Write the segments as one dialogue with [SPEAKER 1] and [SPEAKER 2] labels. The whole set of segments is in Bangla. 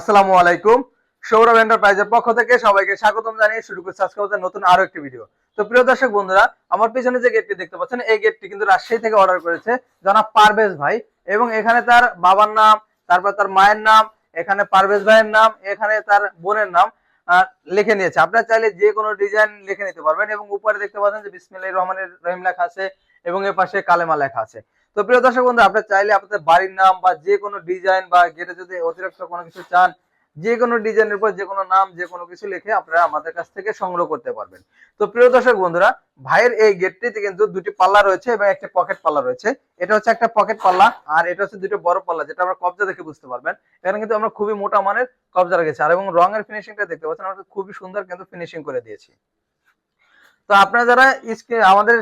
[SPEAKER 1] আসসালামু আলাইকুম। সৌরভ এন্টারপ্রাইজের পক্ষ থেকে সবাইকে স্বাগতম জানিয়ে শুরু করছি আজকে আমাদের নতুন আরও একটি ভিডিও তো প্রিয় দর্শক বন্ধুরা, আমার পিছনে যে গেটটি দেখতে পাচ্ছেন, এই গেটটি কিন্তু রাজশাহী থেকে অর্ডার করেছে জনাব পারভেজ ভাই এবং এখানে তার বাবার নাম, তারপর তার মায়ের নাম, এখানে পারভেজ ভাইয়ের নাম, এখানে তার বোনের নাম লিখে নিয়েছে। আপনারা চাইলে যে কোনো ডিজাইন লিখে নিতে পারবেন এবং উপরে দেখতে পাচ্ছেন যে বিসমিল্লাহির রহমানির রহিম লেখা আছে এবং এর পাশে কালেমা লেখা আছে। তো প্রিয় দর্শক বন্ধু, আপনারা চাইলে আপনাদের বাড়ির নাম বা যে কোনো ডিজাইন বা গেটে যদি অতিরিক্ত কোনো কিছু চান, যে কোনো ডিজাইনের উপর যে কোনো নাম, যে কোনো কিছু লিখে আপনারা আমাদের কাছ থেকে সংগ্রহ করতে পারবেন। তো প্রিয় দর্শক বন্ধুরা, ভাইয়ের এই গেটটিতে কিন্তু দুটি পাল্লা রয়েছে এবং একটা পকেট পাল্লা রয়েছে। এটা হচ্ছে একটা পকেট পাল্লা আর এটা হচ্ছে দুটো বড় পাল্লা, যেটা আমরা কবজা দেখে বুঝতে পারবেন। এখানে কিন্তু আমরা খুবই মোটা মানের কবজা রেখেছি আর এবং রঙের ফিনিশিংটা দেখতে পাচ্ছেন, আমরা খুবই সুন্দর কিন্তু ফিনিশিং করে দিয়েছি। তো আপনারা যারা আমাদের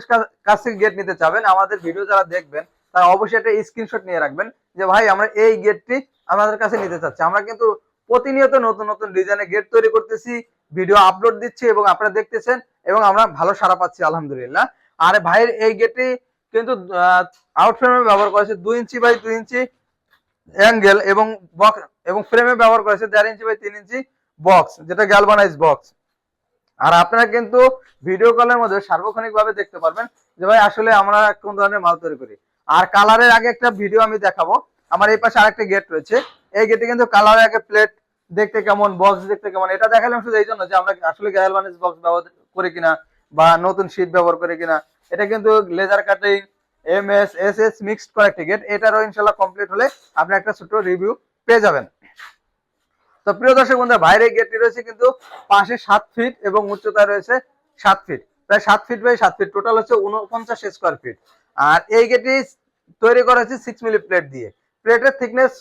[SPEAKER 1] কাছ থেকে গেট নিতে চাবেন, আমাদের ভিডিও যারা দেখবেন তারা অবশ্যই একটা স্ক্রিনশট নিয়ে রাখবেন যে, ভাই, আমরা এই গেটটি আমাদের কাছে নিতে চাচ্ছি। আমরা কিন্তু প্রতিনিয়ত নতুন নতুন ডিজাইনের গেট তৈরি করতেছি ভিডিও আপলোড দিচ্ছি এবং আপনারা দেখতেছেন এবং আমরা ভালো সাড়া পাচ্ছি, আলহামদুলিল্লাহ। আর ভাইয়ের এই গেটটি কিন্তু আউট ফ্রেমে ব্যবহার করেছে দুই ইঞ্চি বাই দুই ইঞ্চি অ্যাঙ্গেল এবং বক্স এবং ফ্রেমে ব্যবহার করেছে দেড় ইঞ্চি বাই তিন ইঞ্চি বক্স যেটা গ্যালভানাইজ বক্স আর আপনারা কিন্তু ভিডিও কলের মধ্যে সার্বক্ষণিক ভাবে দেখতে পারবেন যে, ভাই, আসলে আমরা কোন ধরনের মাল তৈরি করি? আর কালারের আগে একটা ভিডিও আমি দেখাবো। আমার এই পাশে আরেকটা গেট রয়েছে। এই গেটে কিন্তু কালারের আগে প্লেট দেখতে কেমন বক্স দেখতে কেমন, এটা দেখালাম শুধু এই জন্য যে আমরা আসলে গ্যালভানিজ বক্স ব্যবহার করি কিনা বা নতুন শীট ব্যবহার করি কিনা। এটা কিন্তু laser cutting M S S S mixed করা একটি গেট এটারও ইনশাল্লাহ কমপ্লিট হলে আপনি একটা ছোট রিভিউ পেয়ে যাবেন। তো প্রিয় দর্শক বন্ধুরা বাইরের গেটটি রয়েছে কিন্তু পাশে সাত ফিট এবং উচ্চতায় রয়েছে সাত ফিট প্রায় সাত ফিট বাই সাত ফিট টোটাল হচ্ছে উনপঞ্চাশ স্কোয়ার ফিট আর এই গেটটি তৈরি করা হয়েছে সিক্স মিলি প্লেট দিয়ে। প্লেটের থিকনেস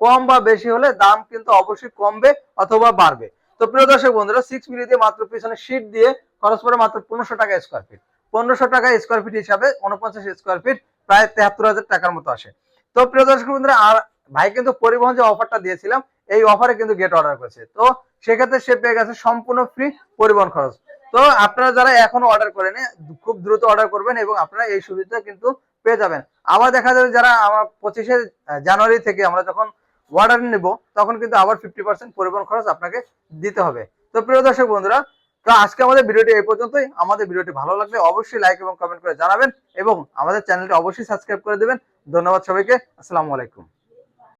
[SPEAKER 1] কম বা বেশি হলে দাম কিন্তু অবশ্যই কমবে অথবা বাড়বে। তো প্রিয় দর্শক বন্ধুরা সিক্স মিলি দিয়ে মাত্র পিছনে শীট দিয়ে খরচ পড়ে মাত্র পনেরোশো টাকা স্কোয়ার ফিট পনেরোশো টাকা স্কোয়ার ফিট হিসাবে উনপঞ্চাশ স্কোয়ার ফিট প্রায় তেহাত্তর হাজার টাকার মতো আসে। তো প্রিয় দর্শক বন্ধুরা, আর ভাই কিন্তু পরিবহন যে অফারটা দিয়েছিলাম, এই অফারে কিন্তু গেট অর্ডার করেছে। তো সেক্ষেত্রে সে পেয়ে গেছে সম্পূর্ণ ফ্রি পরিবহন খরচ। তো আপনারা যারা এখনও অর্ডার করেন, খুব দ্রুত অর্ডার করবেন এবং আপনারা এই সুবিধা কিন্তু পেয়ে যাবেন। আবার দেখা যাবে যারা আমার পঁচিশে জানুয়ারি থেকে আমরা যখন অর্ডার নেব, তখন কিন্তু আবার ফিফটি পার্সেন্ট পরিবহন খরচ আপনাকে দিতে হবে। তো প্রিয় দর্শক বন্ধুরা, তো আজকে আমাদের ভিডিওটি এই পর্যন্তই। আমাদের ভিডিওটি ভালো লাগলে অবশ্যই লাইক এবং কমেন্ট করে জানাবেন এবং আমাদের চ্যানেলটি অবশ্যই সাবস্ক্রাইব করে দেবেন। ধন্যবাদ সবাইকে। আসসালামু আলাইকুম।